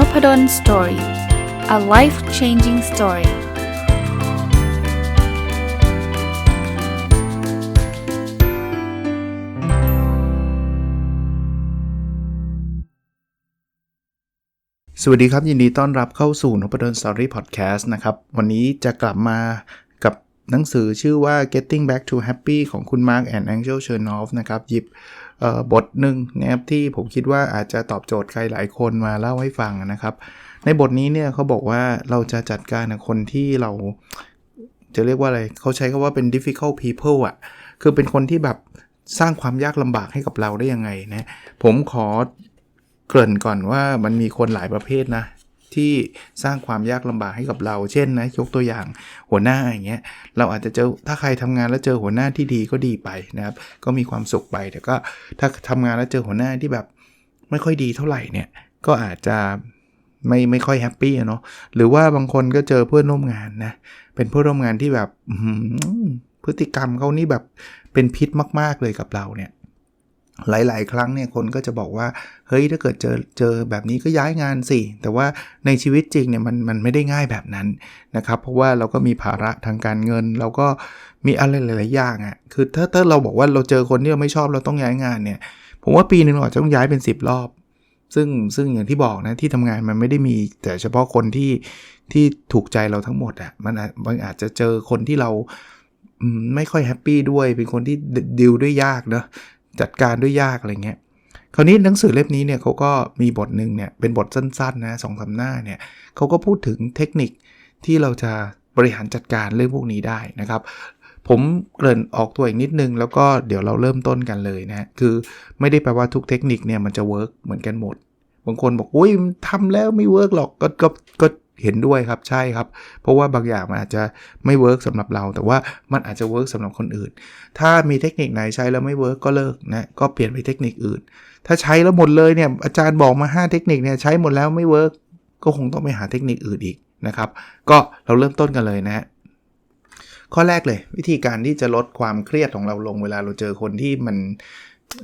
n o p ด d o สตอรี่ a life changing story สวัสดีครับ ยินดีต้อนรับเข้าสู่นพดลสตอรี่พอดแคสต์นะครับ วันนี้จะกลับมากับหนังสือชื่อว่า Getting Back to Happy ของคุณ Mark and Angel Chernoff นะครับ หยิบ บทหนึ่งนะครับที่ผมคิดว่าอาจจะตอบโจทย์ใครหลายคนมาเล่าให้ฟังนะครับ ในบทนี้เนี่ยเขาบอกว่าเราจะจัดการกับคนที่เราจะเรียกว่าอะไรเขาใช้คาว่าเป็น difficult people อะ่ะคือเป็นคนที่แบบสร้างความยากลำบากให้กับเราได้ยังไงนะผมขอเกริ่นก่อนว่ามันมีคนหลายประเภทนะ ที่สร้างความยากลำบากให้กับเรา เช่นนะยกตัวอย่างหัวหน้าอย่างเงี้ยเราอาจจะเจอถ้าใครทำงานแล้วเจอหัวหน้าที่ดีก็ดีไปนะครับ ก็มีความสุขไปแต่ก็ถ้าทำงานแล้วเจอหัวหน้าที่แบบไม่ค่อยดีเท่าไหร่เนี่ยก็อาจจะไม่ไม่ค่อยแฮปปี้เนาะหรือว่าบางคนก็เจอเพื่อนร่วมงานนะเป็นเพื่อนร่วมงานที่แบบพฤติกรรมเขานี่แบบเป็นพิษมาก ๆเลยกับเราเนี่ย หลาย ๆ ครั้งเนี่ยคนก็จะบอกว่า เฮ้ยถ้าเกิดเจอเจอแบบนี้ก็ย้ายงานสิ แต่ว่าในชีวิตจริงเนี่ยมันมันไม่ได้ง่ายแบบนั้นนะครับ เพราะว่าเราก็มีภาระทางการเงิน เราก็มีอะไรหลาย ๆ อย่างอะ่ะคือถ้าถ้าเราบอกว่าเราเจอคนที่เราไม่ชอบเราต้องย้ายงานเนี่ย ผมว่าปีหนึ่งเราอาจจะต้องย้ายเป็น 10 รอบ ซึ่งซึ่งอย่างที่บอกนะที่ทำงานมันไม่ได้มีแต่เฉพาะคนที่ที่ถูกใจเราทั้งหมดอะ่ะมันมันอาจจะเจอคนที่เราไม่ค่อยแฮปปี้ด้วยเป็นคนที่ดิวด้วยยากเนาะ จัดการด้วยยากอะไรเงี้ยคราวนี้หนังสือเล่มนี้เนี่ยเขาก็มีบทหนึ่งเนี่ยเป็นบทสั้นๆนะสองสาหน้าเนี่ยเขาก็พูดถึงเทคนิคที่เราจะบริหารจัดการเรื่องพวกนี้ได้นะครับ ผมเกริ่นออกตัวอีกนิดนึง แล้วก็เดี๋ยวเราเริ่มต้นกันเลยนะคือไม่ได้แปลว่าทุกเทคนิคเนี่ยมันจะเวิร์กเหมือนกันหมดบางคนบอกอุ้ยทำแล้วไม่เวิร์กหรอกก็ก็ก็ เห็นด้วยครับใช่ครับ เพราะว่าบางอย่างมันอาจจะไม่เวิร์กสำหรับเรา แต่ว่ามันอาจจะเวิร์กสำหรับคนอื่น ถ้ามีเทคนิคไหนใช้แล้วไม่เวิร์กก็เลิกนะก็เปลี่ยนไปเทคนิคอื่น ถ้าใช้แล้วหมดเลยเนี่ยอาจารย์บอกมา 5 เทคนิคเนี่ยใช้หมดแล้วไม่เวิร์กก็คงต้องไปหาเทคนิคอื่นอีกนะครับ ก็เราเริ่มต้นกันเลยนะข้อแรกเลย วิธีการที่จะลดความเครียดของเราลงเวลาเราเจอคนที่มัน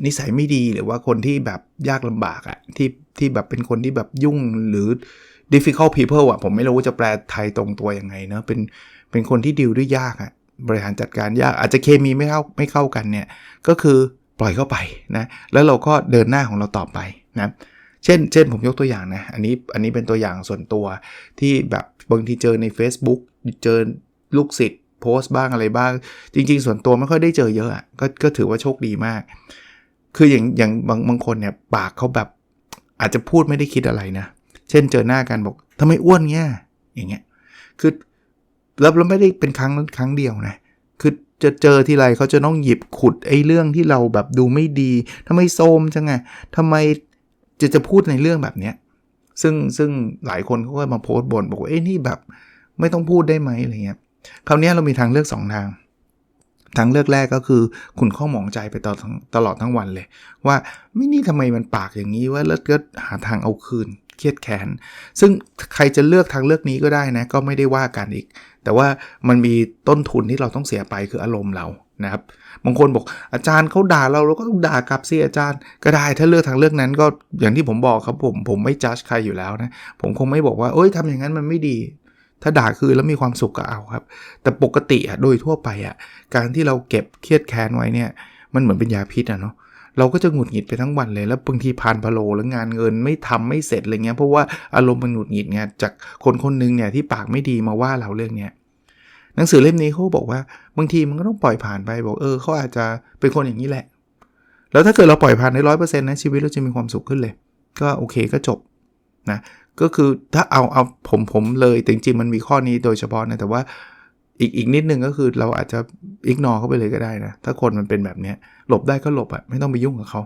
นิสัยไม่ดีหรือว่าคนที่แบบยากลำบากอะที่ที่แบบเป็นคนที่แบบยุ่งหรือ difficult people อะผมไม่รู้จะแปลไทยตรงตัวยังไงเนะเป็นเป็นคนที่ดิวด้วยยากอะบริหารจัดการยากอาจจะเคมีไม่เข้าไม่เข้ากันเนี่ย ก็คือปล่อยเข้าไปนะแล้วเราก็เดินหน้าของเราต่อไปนะเช่น เช่นผมยกตัวอย่างนะ อันนี้อันนี้เป็นตัวอย่างส่วนตัวที่แบบบางทีเจอใน Facebook เจอลูกศิษย์โพสต์บ้างอะไรบ้าง จริง ๆ ส่วนตัวไม่ค่อยได้เจอเยอะอะก็ก็ถือว่าโชคดีมาก คืออย่างอย่างบางบางคนเนี่ยปากเขาแบบอาจจะพูดไม่ได้คิดอะไรนะ เช่นเจอหน้ากันบอกทำไมอ้วนเงี้ยอย่างเงี้ยคือแล้วเราไม่ได้เป็นครั้งครั้งเดียวนะคือจะเจอที่ไรเขาจะต้องหยิบขุดไอ้เรื่องที่เราแบบดูไม่ดีทำไมโซมจังไงทำไมจะจะพูดในเรื่องแบบเนี้ยซึ่งซึ่งหลายคนเขาก็มาโพสต์บ่นบอกว่าเอ้นี่แบบไม่ต้องพูดได้ไหมอะไรเงี้ยคราวนี้เรามีทางเลือก 2 ทาง ทางเลือกแรกก็คือคุณข้อหมองใจไปตลอดตลอดทั้งวันเลย ว่าไม่นี่ทำไมมันปากอย่างนี้ว่าแล้วก็หาทางเอาคืน เครียดแค้นซึ่งใครจะเลือกทางเลือกนี้ก็ได้นะก็ไม่ได้ว่ากันอีก แต่ว่ามันมีต้นทุนที่เราต้องเสียไปคืออารมณ์เรานะครับบางคนบอกอาจารย์เขาด่าเราเราก็ต้องด่ากลับสิอาจารย์ก็ได้ถ้าเลือกทางเลือกนั้นก็อย่างที่ผมบอกครับผมผมไม่จัดใครอยู่แล้วนะผมคงไม่บอกว่าเอ้ยทำอย่างนั้นมันไม่ดี ถ้าด่าคือแล้วมีความสุขก็เอาครับ แต่ปกติอะโดยทั่วไปอะการที่เราเก็บเครียดแค้นไว้เนี่ยมันเหมือนเป็นยาพิษอะเนาะ เราก็จะหงุดหงิดไปทั้งวันเลย แล้วบางทีผ่านพะโลแล้วงานเงินไม่ทำไม่เสร็จอะไรเงี้ยเพราะว่าอารมณ์มันหงุดหงิดไงจากคนคนนึงเนี่ยที่ปากไม่ดีมาว่าเราเรื่องเนี้ยหนังสือเล่มนี้เขาบอกว่าบางทีมันก็ต้องปล่อยผ่านไปบอกเออเขาอาจจะเป็นคนอย่างนี้แหละ แล้วถ้าเกิดเราปล่อยผ่านได้ร้อยเปอร์เซ็นต์นะชีวิตเราจะมีความสุขขึ้นเลย ก็โอเคก็จบนะก็คือถ้าเอาเอาผมผมเลยแต่จริงๆมันมีข้อนี้โดยเฉพาะนะแต่ว่า อีกอีกนิดนึงก็คือเราอาจจะอิกนอเข้าไปเลยก็ได้นะ ถ้าคนมันเป็นแบบนี้หลบได้ก็หลบอะไม่ต้องไปยุ่งกับเขา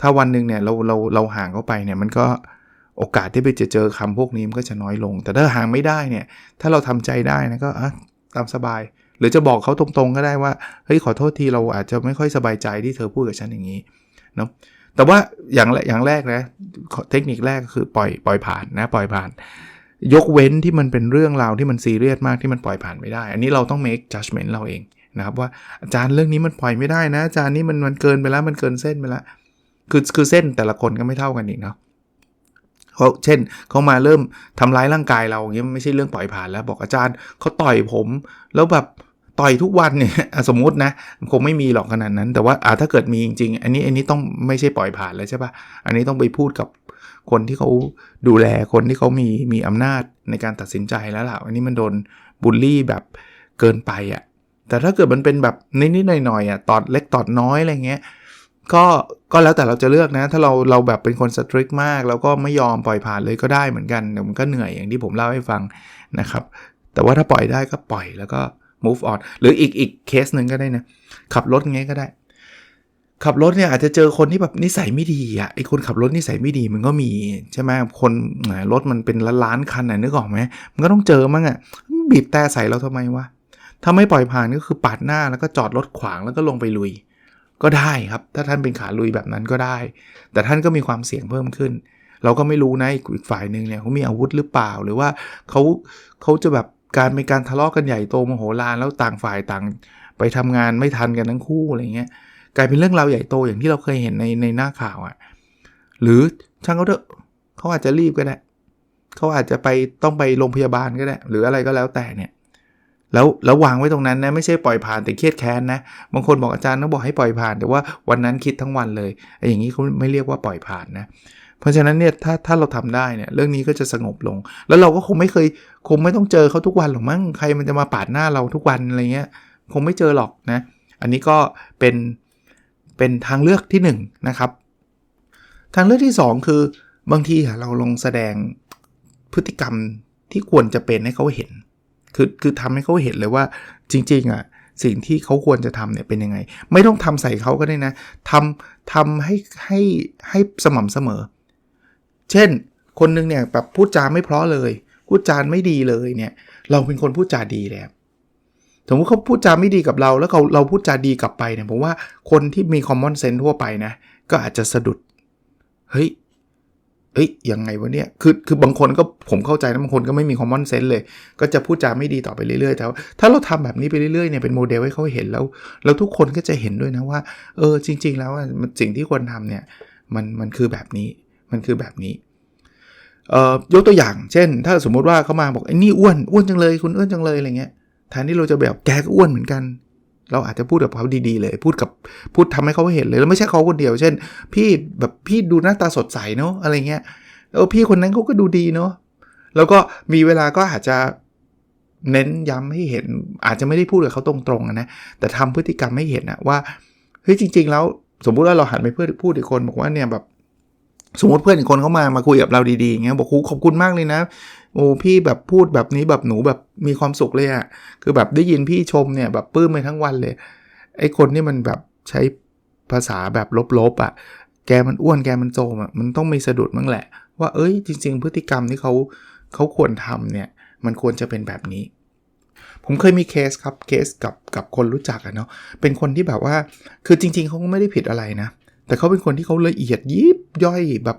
ถ้าวันหนึ่งเนี่ยเราเราเราห่างเขาไปเนี่ยมันก็โอกาสที่ไปจะเจอคำพวกนี้มันก็จะน้อยลง แต่ถ้าห่างไม่ได้เนี่ย ถ้าเราทำใจได้นะก็อะตามสบาย หรือจะบอกเขาตรงๆก็ได้ว่าเฮ้ยขอโทษทีเราอาจจะไม่ค่อยสบายใจที่เธอพูดกับฉันอย่างนี้เนาะแต่ว่าอย่างอย่างแรกนะเทคนิคแรกก็คือปล่อยปล่อยผ่านนะปล่อยผ่าน ยกเว้นที่มันเป็นเรื่องราวที่มันซีเรียสมากที่มันปล่อยผ่านไม่ได้ อันนี้เราต้อง make judgment เราเองนะครับว่าอาจารย์เรื่องนี้มันปล่อยไม่ได้นะอาจารย์นี่มันมันเกินไปแล้วมันเกินเส้นไปแล้วคือคือเส้นแต่ละคนก็ไม่เท่ากันอีกเนาะเขาเช่นเขามาเริ่มทำร้ายร่างกายเราอย่างเงี้ยมันไม่ใช่เรื่องปล่อยผ่านแล้ว บอกอาจารย์เขาต่อยผม แล้วแบบต่อยทุกวันเนี่ยสมมตินะคงไม่มีหรอกขนาดนั้น แต่ว่าอ่าถ้าเกิดมีจริงๆ อันนี้อันนี้ต้องไม่ใช่ปล่อยผ่านแล้วใช่ป่ะอันนี้ต้องไปพูดกับ คนที่เขาดูแลคนที่เขามีมีอำนาจในการตัดสินใจแล้วล่ะอันนี้มันโดนบูลลี่แบบเกินไปอะ่ะแต่ถ้าเกิดมันเป็นแบบนิดๆหน่อยๆอะตอดเล็กตอดน้อยอะไรเงี้ยก็ก็แล้วแต่เราจะเลือกนะ ถ้าเราเราแบบเป็นคนสตริกมาก แล้วก็ไม่ยอมปล่อยผ่านเลยก็ได้เหมือนกันเดี๋ยวมันก็เหนื่อยอย่างที่ผมเล่าให้ฟังนะครับ แต่ว่าถ้าปล่อยได้ก็ปล่อยแล้วก็ move on หรืออีกอีกเคสหนึ่งก็ได้นะ ขับรถไงก็ได้ ขับรถเนี่ยอาจจะเจอคนที่แบบนิสัยไม่ดีอะไอคนขับรถนิสัยไม่ดีมันก็มีใช่ไหมคนรถมันเป็นล้านๆคันน่ะนึกออกไหมมันก็ต้องเจอมั้งอะบีบแต่ใส่เราทำไมวะถ้าไม่ปล่อยผ่านก็คือปาดหน้าแล้วก็จอดรถขวางแล้วก็ลงไปลุย ก็ได้ครับ ถ้าท่านเป็นขาลุยแบบนั้นก็ได้ แต่ท่านก็มีความเสี่ยงเพิ่มขึ้น เราก็ไม่รู้นะอีกฝ่ายหนึ่งเนี่ยเขามีอาวุธหรือเปล่าหรือว่าเขาเขาจะแบบการเป็นการทะเลาะกันใหญ่โตโมโหลานแล้วต่างฝ่ายต่างไปทำงานไม่ทันกันทั้งคู่อะไรเงี้ย กลายเป็นเรื่องราวใหญ่โตอย่างที่เราเคยเห็นในในหน้าข่าวอะ่ะหรือช่างเขาเถอะเขาอาจจะรีบก็ได้เขาอาจจะไปต้องไปโรงพยาบาลก็ได้ หรืออะไรก็แล้วแต่เนี่ยแล้วแล้ววางไว้ตรงนั้นนะไม่ใช่ปล่อยผ่านแต่เครียดแค้นนะบางคนบอกอาจารย์ต้องบอกให้ปล่อยผ่าน แต่ว่าวันนั้นคิดทั้งวันเลยไอ้อย่างนี้เขาไม่เรียกว่าปล่อยผ่านนะเพราะฉะนั้นเนี่ยถ้าถ้าเราทำได้เนี่ยเรื่องนี้ก็จะสงบลง แล้วเราก็คงไม่เคยคงไม่ต้องเจอเขาทุกวันหรอกมั้งใครมันจะมาปาดหน้าเราทุกวันอะไรเงี้ยคงไม่เจอหรอกนะ อันนี้ก็เป็น เป็นทางเลือกที่1นนะครับทางเลือกที่ 2 คือบางทีเราลองแสดงพฤติกรรมที่ควรจะเป็นให้เขาเห็น คือคือทำให้เขาเห็นเลยว่าจริงๆอะสิ่งที่เขาควรจะทำเนี่ยเป็นยังไง ไม่ต้องทำใส่เขาก็ได้นะทำทำให้ให้ให้สม่ำเสมอ เช่น คนนึงเนี่ยแบบพูดจาไม่เพราะเลย พูดจาไม่ดีเลยเนี่ย เราเป็นคนพูดจาดีเลย สมมติเขาพูดจาไม่ดีกับเรา แล้วเราเราพูดจาดีกลับไปเนี่ยผมว่าคนที่มี common sense ทั่วไปนะก็อาจจะสะดุด เฮ้ยเอ้ยยังไงวะเนี่ยคือคือบางคนก็ผมเข้าใจนะบางคนก็ไม่มี common sense เลย ก็จะพูดจาไม่ดีต่อไปเรื่อยๆแต่ถ้าเราทำแบบนี้ไปเรื่อยๆเนี่ยเป็นโมเดลให้เขาเห็นแล้ว แล้วทุกคนก็จะเห็นด้วยนะว่า เออจริง ๆ แล้วสิ่งที่ควรทำเนี่ยมันมันคือแบบนี้มันคือแบบนี้เอ่อยกตัวอย่างเช่น ถ้าสมมุติว่าเขามาบอกไอ้นี่อ้วนอ้วนจังเลยคุณอ้วนจังเลยอะไรเงี้ย แทนที่เราจะแบบแกก็อ้วนเหมือนกัน เราอาจจะพูดกับเขาดีๆเลย พูดกับพูดทำให้เขาเห็นเลยแล้วไม่ใช่เขาคนเดียว เช่น พี่แบบพี่ดูหน้าตาสดใสเนาะอะไรเงี้ยเออพี่คนนั้นเขาก็ดูดีเนาะแล้วก็มีเวลาก็อาจจะเน้นย้ำให้เห็น อาจจะไม่ได้พูดกับเขาตรงๆนะแต่ทำพฤติกรรมให้เห็นนะว่าเฮ้ยจริง ๆ แล้วสมมุติว่าเราหันไปเพื่อพูดอีกคนบอกว่าเนี่ยแบบสมมติเพื่อนอีกคนเขามามาคุยกับเราดีๆอย่างเงี้ยบอกครูขอบคุณมากเลยนะ โอ้พี่แบบพูดแบบนี้แบบหนูแบบมีความสุขเลยอะคือแบบได้ยินพี่ชมเนี่ยแบบปลื้มไปทั้งวันเลย ไอ้คนที่มันแบบใช้ภาษาแบบลบๆอะ่ะ แกมันอ้วนแกมันโจมอะ่ะ มันต้องมีสะดุดมั้งแหละ ว่าเอ้ยจริง ๆ พฤติกรรมที่เขาเขาควรทำเนี่ยมันควรจะเป็นแบบนี้ ผมเคยมีเคสครับเคสกับกับคนรู้จักอะเนาะ เป็นคนที่แบบว่า คือจริง ๆเขาก็ไม่ได้ผิดอะไรนะ แต่เขาเป็นคนที่เขาละเอียดยิบย่อยแบบ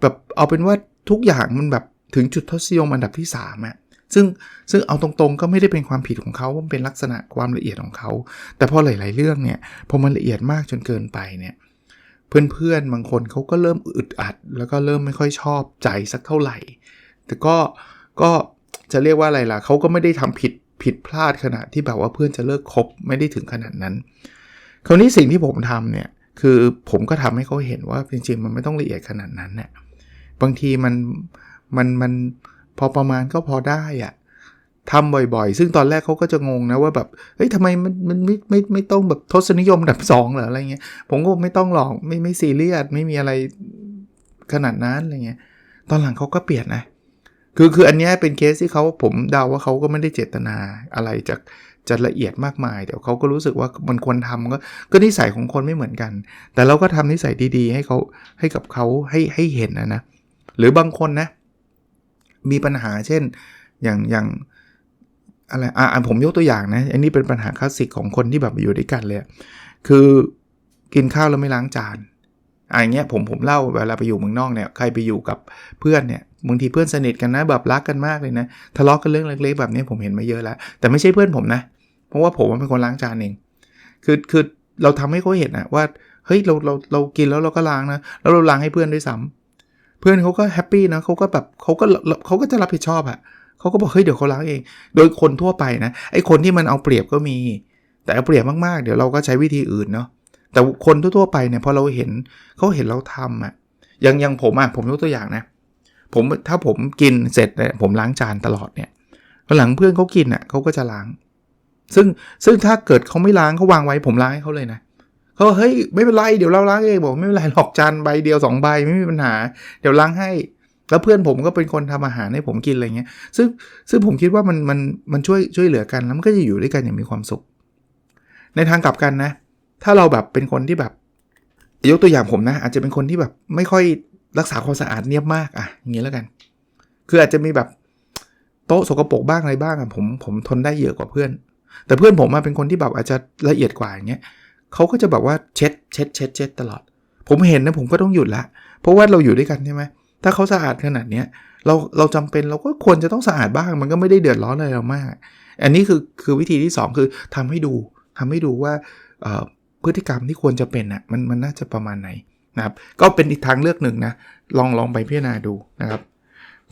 แบบเอาเป็นว่าทุกอย่างมันแบบ ถึงจุดทศนิยมอันดับที่3อะซึ่งซึ่งเอาตรงๆ ก็ไม่ได้เป็นความผิดของเขามันเป็นลักษณะความละเอียดของเขา แต่พอหลาย ๆ เรื่องเนี่ยพอมันละเอียดมากจนเกินไปเนี่ยเพื่อนๆ บางคนเขาก็เริ่มอึดอัด แล้วก็เริ่มไม่ค่อยชอบใจสักเท่าไหร่ แต่ก็ก็จะเรียกว่าอะไรล่ะเขาก็ไม่ได้ทำผิดผิดพลาดขนาดที่แบบว่าเพื่อนจะเลิกคบไม่ได้ถึงขนาดนั้น คราวนี้สิ่งที่ผมทำเนี่ยคือผมก็ทำให้เขาเห็นว่าจริงๆมันไม่ต้องละเอียดขนาดนั้นเนี่ยบางทีมัน มันมันพอประมาณก็พอได้อะทำบ่อยๆ ซึ่งตอนแรกเขาก็จะงงนะว่าแบบ เฮ้ยทำไมมันมันไม่ไม่ไม่ต้องแบบทศนิยมดับสองหรออะไรเงี้ย ผมก็ไม่ต้องหรอกไม่ไม่ซีเรียสไม่มีอะไรขนาดนั้นอะไรเงี้ย ตอนหลังเขาก็เปลี่ยนนะ คือคืออันนี้เป็นเคสที่เขาผมเดาว่าเขาก็ไม่ได้เจตนาอะไรจากจะละเอียดมากมายเดี๋ยวเขาก็รู้สึกว่ามันควรทำก็ก็นิสัยของคนไม่เหมือนกัน แต่เราก็ทำนิสัยดีๆ ให้เขาให้กับเขาให้ให้เห็นนะนะ หรือบางคนนะ มีปัญหาเช่น อย่างอย่างอะไรอะผมยกตัวอย่างนะ อันนี้เป็นปัญหาคลาสสิกของคนที่แบบอยู่ด้วยกันเลย คือกินข้าวแล้วไม่ล้างจานอะไรเงี้ยผมผมเล่าเวลาไปอยู่เมืองนอกเนี่ยใครไปอยู่กับเพื่อนเนี่ยบางทีเพื่อนสนิทกันนะแบบรักกันมากเลยนะทะเลาะกันเรื่องเล็กๆแบบนี้ผมเห็นมาเยอะแล้ว แต่ไม่ใช่เพื่อนผมนะ เพราะว่าผมเป็นคนล้างจานเองคือคือเราทำให้เขาเห็นนะว่าเฮ้ยเราเราเรากินแล้วเราก็ล้างนะแล้วเราล้างให้เพื่อนด้วยซ้ำเพื่อนเขาก็แฮปปี้นะเขาก็แบบเขาก็เขาก็จะรับผิดชอบอะเขาก็บอกเฮ้ยเดี๋ยวเขาล้างเอง โดยคนทั่วไปนะไอ้คนที่มันเอาเปรียบก็มี แต่เอาเปรียบมากๆ เดี๋ยวเราก็ใช้วิธีอื่นเนาะแต่คนทั่วๆไปเนี่ยพอเราเห็นเขาเห็นเราทำอะอย่างอย่างผมอะผมยกตัวอย่างนะผมถ้าผมกินเสร็จเนี่ยผมล้างจานตลอดเนี่ยหลังเพื่อนเขากินอะเขาก็จะล้าง ซึ่งซึ่งถ้าเกิดเขาไม่ล้างเขาวางไว้ผมล้างให้เขาเลยนะ เขาเฮ้ยไม่เป็นไรเดี๋ยวเราล้างเองบอกไม่เป็นไรหรอกจานใบเดียว2ใบไม่มีปัญหา เดี๋ยวล้างให้แล้วเพื่อนผมก็เป็นคนทำอาหารให้ผมกินอะไรเงี้ย ซึ่งซึ่งผมคิดว่ามันมันมันช่วยช่วยเหลือกันแล้วมันก็จะอยู่ด้วยกันอย่างมีความสุข ในทางกลับกันนะ ถ้าเราแบบเป็นคนที่แบบ ยกตัวอย่างผมนะ อาจจะเป็นคนที่แบบไม่ค่อยรักษาความสะอาดเนียบมากอะอย่างนี้แล้วกัน คืออาจจะมีแบบโต๊ะสกปรกบ้างอะไรบ้างอะผมผมทนได้เยอะกว่าเพื่อน แต่เพื่อนผมมาเป็นคนที่แบบอาจจะละเอียดกว่าอย่างเงี้ย เขาก็จะแบบว่าเช็ดเช็ดเช็ดเช็ดตลอด ผมเห็นนะผมก็ต้องหยุดละ เพราะว่าเราอยู่ด้วยกันใช่ไหมถ้าเขาสะอาดขนาดเนี้ยเราเราจำเป็นเราก็ควรจะต้องสะอาดบ้าง มันก็ไม่ได้เดือดร้อนอะไรเรามาก อันนี้คือคือวิธีที่ 2 คือทำให้ดูทำให้ดูว่าพฤติกรรมที่ควรจะเป็นอะมันมันน่าจะประมาณไหนนะครับ ก็เป็นอีกทางเลือกหนึ่งนะลองลองไปพิจารณาดูนะครับ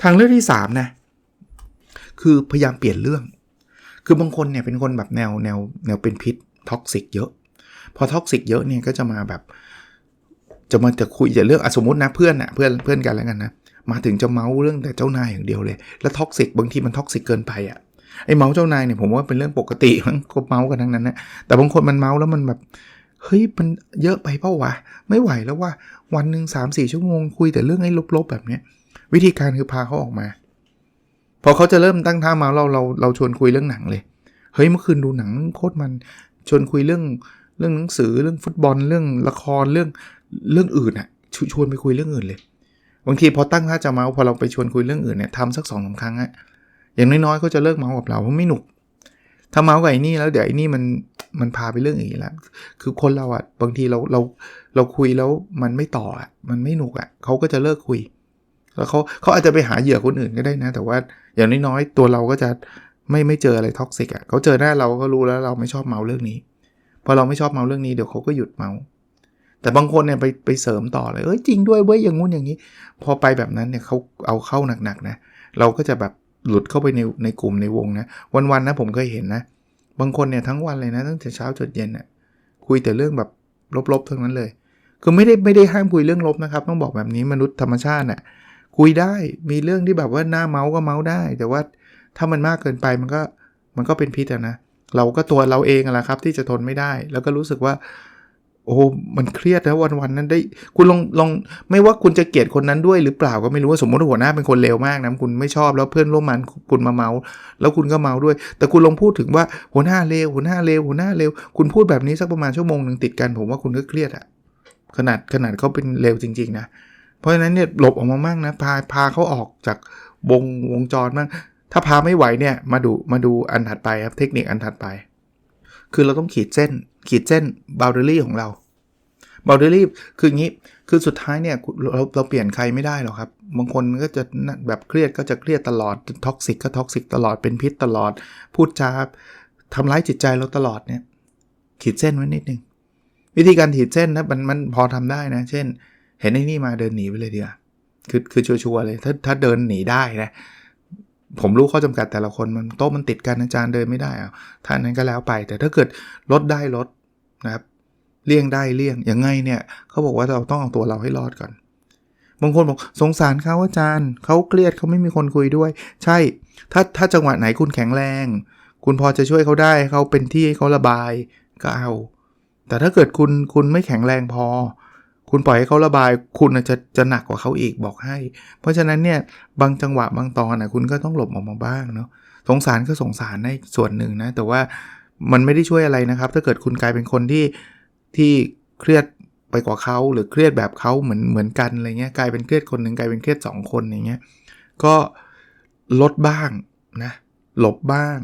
ทางเลือกที่3นะคือพยายามเปลี่ยนเรื่อง คือบางคนเนี่ยเป็นคนแบบแนวแนวแนวเป็นพิษท็อกซิกเยอะ พอท็อกซิกเยอะเนี่ยก็จะมาแบบ จะมาจะคุยแต่เรื่องอสมมตินะเพื่อนอะเพื่อนเพื่อนกันแล้วกันนะมาถึงจะเมาเรื่องแต่เจ้านายอย่างเดียวเลย แล้วท็อกซิกบางทีมันท็อกซิกเกินไปอะไอเมาเจ้านายเนี่ยผมว่าเป็นเรื่องปกติมันก็เมากันทั้งนั้นนะแต่บางคนมันเมาแล้วมันแบบเฮ้ยมันเยอะไปเปล่าวะไม่ไหวแล้วว่าวันหนึ่งสามสี่ชั่วโมงคุยแต่เรื่องไอ้ลบๆแบบเนี้ยวิธีการคือพาเขาออกมา พอเขาจะเริ่มตั้งท่ามาเราเราเราชวนคุยเรื่องหนังเลย เฮ้ยเมื่อคืนดูหนังโคตรมันชวนคุยเรื่อง เรื่องหนังสือเรื่องฟุตบอลเรื่องละครเรื่องเรื่องอื่นอะชชวนไปคุยเรื่องอื่นเลยบางทีพอตั้งท่าจะเมาพอเราไปชวนคุยเรื่องอื่นเนี่ยทำสักสองสาครั้งอะอย่างน้อยๆก็จะเลิกเมากับเราเพราะไม่หนุก ถ้าเมากับไอ้นี่แล้วเดี๋ยวไอ้นี่มันมันพาไปเรื่องอื่นแล้วคือคนเราอะบางทีเราเราเราคุยแล้วมันไม่ต่ออะมันไม่หนุกอะเขาก็จะเลิกคุย แล้วเขาเขาอาจจะไปหาเหยื่อคนอื่นก็ได้นะ แต่ว่าอย่างน้อยๆตัวเราก็จะไม่ไม่เจออะไรท็อกซิกอะเขาเจอหน้าเราก็รู้แล้วเราไม่ชอบเมาเรื่องนี้ พอเราไม่ชอบเมาเรื่องนี้เดี๋ยวเขาก็หยุดเมา แต่บางคนเนี่ยไปไปเสริมต่อเลยเอ้ยจริงด้วยเว้ยอย่างงู้นอย่างนี้ พอไปแบบนั้นเนี่ยเขาเอาเข้าหนักๆนะเราก็จะแบบหลุดเข้าไปในในกลุ่มในวงนะวันๆนะผมเคยเห็นนะ บางคนเนี่ยทั้งวันเลยนะตั้งแต่เช้าจนเย็นน่ะคุยแต่เรื่องแบบลบๆทั้งนั้นเลย คือไม่ได้ไม่ได้ห้ามคุยเรื่องลบนะครับ ต้องบอกแบบนี้มนุษย์ธรรมชาติน่ะคุยได้มีเรื่องที่แบบว่าหน้าเมาก็เมาได้ แต่ว่าถ้ามันมากเกินไปมันก็มันก็เป็นพิษนะ เราก็ตัวเราเองแหละครับ ที่จะทนไม่ได้ แล้วก็รู้สึกว่า โอ้มันเครียดแล้ววันๆนั้นได้ คุณลองลองไม่ว่าคุณจะเกลียดคนนั้นด้วยหรือเปล่าก็ไม่รู้ว่าสมมติหัวหน้าเป็นคนเลวมากนะคุณไม่ชอบแล้วเพื่อนร่วมงานคุณมาเมาแล้วคุณก็เมาด้วย แต่คุณลองพูดถึงว่าหัวหน้าเลวหัวหน้าเลวหัวหน้าเลวคุณพูดแบบนี้สักประมาณชั่วโมงหนึ่งติดกันผมว่าคุณก็เครียดอะขนาดขนาดเขาเป็นเลวจริง ๆ นะ เพราะฉะนั้นเนี่ยหลบออกมามั่งนะพาพาเขาออกจากวงวงจรมั่ง ถ้าพาไม่ไหวเนี่ยมาดูมาดูอันถัดไปครับเทคนิคอันถัดไป คือเราต้องขีดเส้น ขีดเส้นบาวเดอรี่ของเราบาวเดอรี่คืองี้คือสุดท้ายเนี่ยเราเราเปลี่ยนใครไม่ได้หรอกครับ บางคนก็จะแบบเครียดก็จะเครียดตลอดท็อกซิกก็ท็อกซิกตลอดเป็นพิษตลอด พูดจาทำร้ายจิตใจเราตลอดเนี่ยขีดเส้นไว้นิดนึงวิธีการขีดเส้นนะมันมันพอทำได้นะ เช่น เห็นไอ้นี่มาเดินหนีไปเลยเดียวคือคือชัวร์เลยถ้าถ้าเดินหนีได้นะ ผมรู้ข้อจำกัดแต่ละคนมันโต๊ะมันติดกันอาจารย์เดินไม่ได้อะท่านนั้นก็แล้วไป แต่ถ้าเกิดลดได้ลดนะครับเลี่ยงได้เลี่ยงยังไงเนี่ยเขาบอกว่าเราต้องเอาตัวเราให้รอดก่อน บางคนบอกสงสารเขาอาจารย์เขาเครียดเขาไม่มีคนคุยด้วย ใช่ ถ้าถ้าจังหวะไหนคุณแข็งแรง คุณพอจะช่วยเขาได้เขาเป็นที่ให้เขาระบายก็เอา แต่ถ้าเกิดคุณคุณไม่แข็งแรงพอ คุณปล่อยให้เขาระบาย คุณจะจะหนักกว่าเขาอีกบอกให้ เพราะฉะนั้นเนี่ยบางจังหวะบางตอนนะคุณก็ต้องหลบออกมาบ้างเนาะสงสารก็สงสารในส่วนหนึ่งนะ แต่ว่ามันไม่ได้ช่วยอะไรนะครับ ถ้าเกิดคุณกลายเป็นคนที่ที่เครียดไปกว่าเขาหรือเครียดแบบเขาเหมือนเหมือนกันอะไรเงี้ยกลายเป็นเครียดคนหนึ่งกลายเป็นเครียด2 คนอย่างเงี้ยก็ลดบ้างนะหลบบ้าง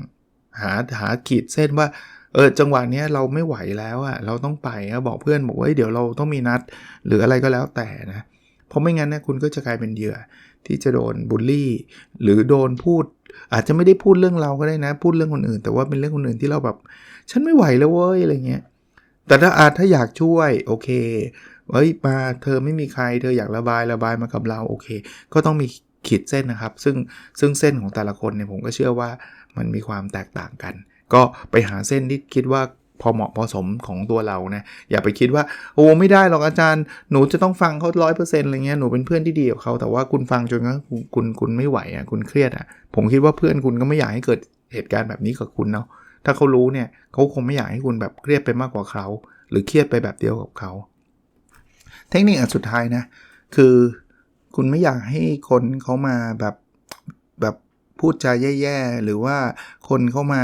หาหาขีดเส้นว่า เออจังหวะนี้เราไม่ไหวแล้วอะเราต้องไปบอกเพื่อนบอกว่าเดี๋ยวเราต้องมีนัด หรืออะไรก็แล้วแต่นะเพราะไม่งั้นนะคุณก็จะกลายเป็นเหยื่อที่จะโดนบูลลี่ หรือโดนพูด อาจจะไม่ได้พูดเรื่องเราก็ได้นะ พูดเรื่องคนอื่น แต่ว่าเป็นเรื่องคนอื่นที่เราแบบ ฉันไม่ไหวแล้วเว้ยอะไรเงี้ยแต่ถ้าอาจถ้าอยากช่วยโอเคเอ้ยมาเธอไม่มีใครเธออยากระบายระบายมากับเราโอเค ก็ต้องมีขีดเส้นนะครับ ซึ่งซึ่งเส้นของแต่ละคนเนี่ยผมก็เชื่อว่ามันมีความแตกต่างกัน ก็ไปหาเส้นที่คิดว่าพอเหมาะพอสมของตัวเรานะ อย่าไปคิดว่า โอ้ไม่ได้หรอกอาจารย์หนูจะต้องฟังเขาร้อยเปอร์เซ็นต์อะไรเงี้ยหนูเป็นเพื่อนที่ดีกับเขาแต่ว่าคุณฟังจนก็คุณคุณคุณไม่ไหวอะคุณเครียดอะผมคิดว่าเพื่อนคุณก็ไม่อยากให้เกิดเหตุการณ์แบบนี้กับคุณเนาะถ้าเขารู้เนี่ยเขาคงไม่อยากให้คุณแบบเครียดไปมากกว่าเขา หรือเครียดไปแบบเดียวกับเขา เทคนิคอันสุดท้ายนะ คือคุณไม่อยากให้คนเขามาแบบแบบพูดจาแย่ๆ หรือว่าคนเขามา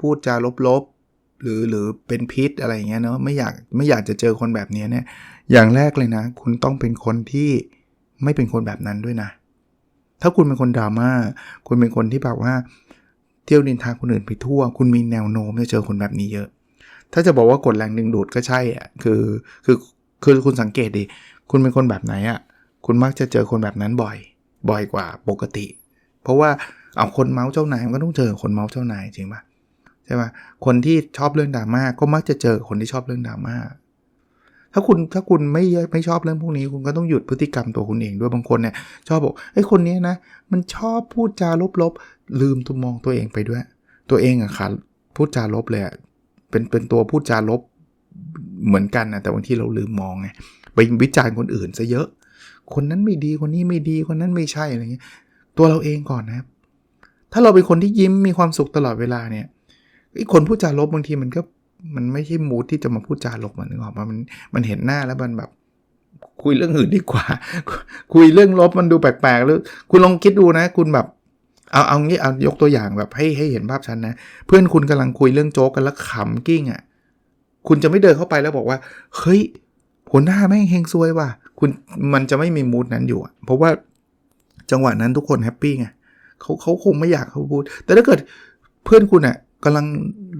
พูดจาลบๆ หรือหรือเป็นพิษอะไรเงี้ยเนาะไม่อยากไม่อยากจะเจอคนแบบนี้เนี่ยอย่างแรกเลยนะ คุณต้องเป็นคนที่ไม่เป็นคนแบบนั้นด้วยนะ ถ้าคุณเป็นคนดราม่าคุณเป็นคนที่แบบว่า เที่ยวนินทางคนอื่นไปทั่ว คุณมีแนวโน้มจะเจอคนแบบนี้เยอะ ถ้าจะบอกว่ากดแรงดึงดูดก็ใช่อะคือคือคือคุณสังเกตดิคุณเป็นคนแบบไหนอะคุณมักจะเจอคนแบบนั้นบ่อย บ่อยกว่าปกติ เพราะว่าเอาคนเมาส์เจ้านายมันก็ต้องเจอคนเมาส์เจ้านายจริงปะ ใช่ปะคนที่ชอบเรื่องดราม่าก็มักจะเจอคนที่ชอบเรื่องดราม่าถ้าคุณถ้าคุณไม่ไม่ชอบเรื่องพวกนี้ คุณก็ต้องหยุดพฤติกรรมตัวคุณเองด้วยบางคนเนี่ยชอบบอกไอ้คนนี้นะ มันชอบพูดจาลบๆ ลืมตัวมองตัวเองไปด้วย ตัวเองอะขาดพูดจาลบเลยเป็นเป็นตัวพูดจาลบเหมือนกันนะแต่บางทีเราลืมมองไงไปวิจารณ์คนอื่นซะเยอะ คนนั้นไม่ดีคนนี้ไม่ดีคนนั้นไม่ใช่อะไรเงี้ยตัวเราเองก่อนนะครับ ถ้าเราเป็นคนที่ยิ้มมีความสุขตลอดเวลาเนี่ย ไอ้คนพูดจาลบบางทีมันก็มันไม่ใช่มูทที่จะมาพูดจาลบมันนึกออกปะมันมันเห็นหน้าแล้วมันแบบคุยเรื่องอื่นดีกว่า คุยเรื่องลบมันดูแปลกๆแล้วคุณลองคิดดูนะ คุณแบบ เอาเอางี้เอายกตัวอย่างแบบให้ให้เห็นภาพชัดนนะ เพื่อนคุณกำลังคุยเรื่องโจ๊กกันแล้วขำกิ้งอะ่ะคุณจะไม่เดินเข้าไปแล้วบอกว่า เฮ้ยหัวหน้าแม่งเฮงซวยว่ะคุณมันจะไม่มีมูดนั้นอยู่ เพราะว่าจังหวะนั้นทุกคนแฮปปี้ไงเขาเขาคงไม่อยากเขาพูด แต่ถ้าเกิดเพื่อนคุณอะ่ะ กำลัง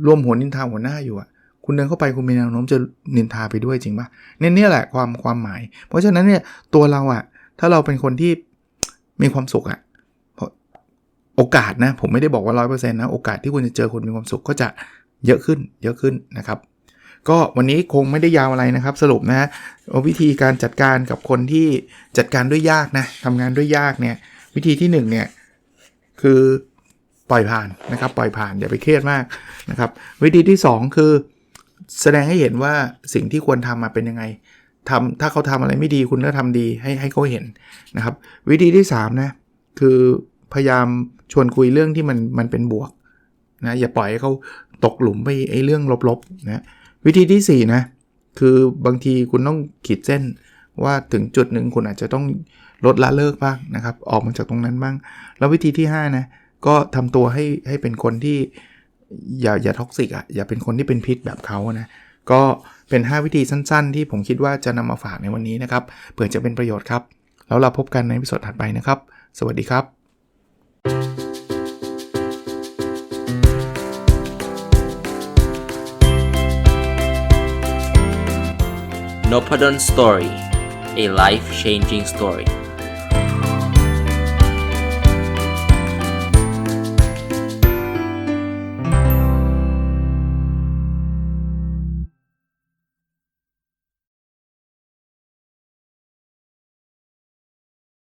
รวมหัวนินทาหัวหน้าอยู่อะ่ะคุณเดินเข้าไปคุณมีแนวโน้มจะนินทาไปด้วยจริงปะเนี่ยเนี่ยแหละความความหมาย เพราะฉะนั้นเนี่ยตัวเราอะ่ะถ้าเราเป็นคนที่มีความสุขอะ่ะโอกาสนะผมไม่ได้บอกว่า100%นต์นะโอกาสที่คุณจะเจอคนมีความสุขก็จะเยอะขึ้นเยอะขึ้นนะครับก็วันนี้คงไม่ได้ยาวอะไรนะครับ สรุปนะวิธีการจัดการกับคนที่จัดการด้วยยากนะทำงานด้วยยากเนี่ยวิธีที่1เนี่ยคือ ปล่อยผ่านนะครับ ปล่อยผ่านอย่าไปเครียดมากนะครับ วิธีที่ 2 คือ แสดงให้เห็นว่าสิ่งที่ควรทำมาเป็นยังไงทำถ้าเขาทำอะไรไม่ดีคุณก็ทำดีให้ให้เขาเห็นนะครับ วิธีที่3นะคือพยายามชวนคุยเรื่องที่มันมันเป็นบวกนะอย่าปล่อยให้เขาตกหลุมไปไอ้เรื่องลบๆนะวิธีที่4นะคือบางทีคุณต้องขีดเส้นว่าถึงจุดหนึ่งคุณอาจจะต้องลดละเลิกบ้างนะครับ ออกมาจากตรงนั้นบ้าง แล้ววิธีที่ 5 นะ ก็ทำตัวให้ให้เป็นคนที่อย่าอย่าท็อกซิกอะอย่าเป็นคนที่เป็นพิษแบบเขานะก็เป็น 5 วิธีสั้น ๆ ที่ผมคิดว่าจะนำมาฝากในวันนี้นะครับเผื่อจะเป็นประโยชน์ครับ แล้วเราพบกันในวิดีโอถัดไปนะครับ สวัสดีครับ n o p a d o n Story, a life changing story.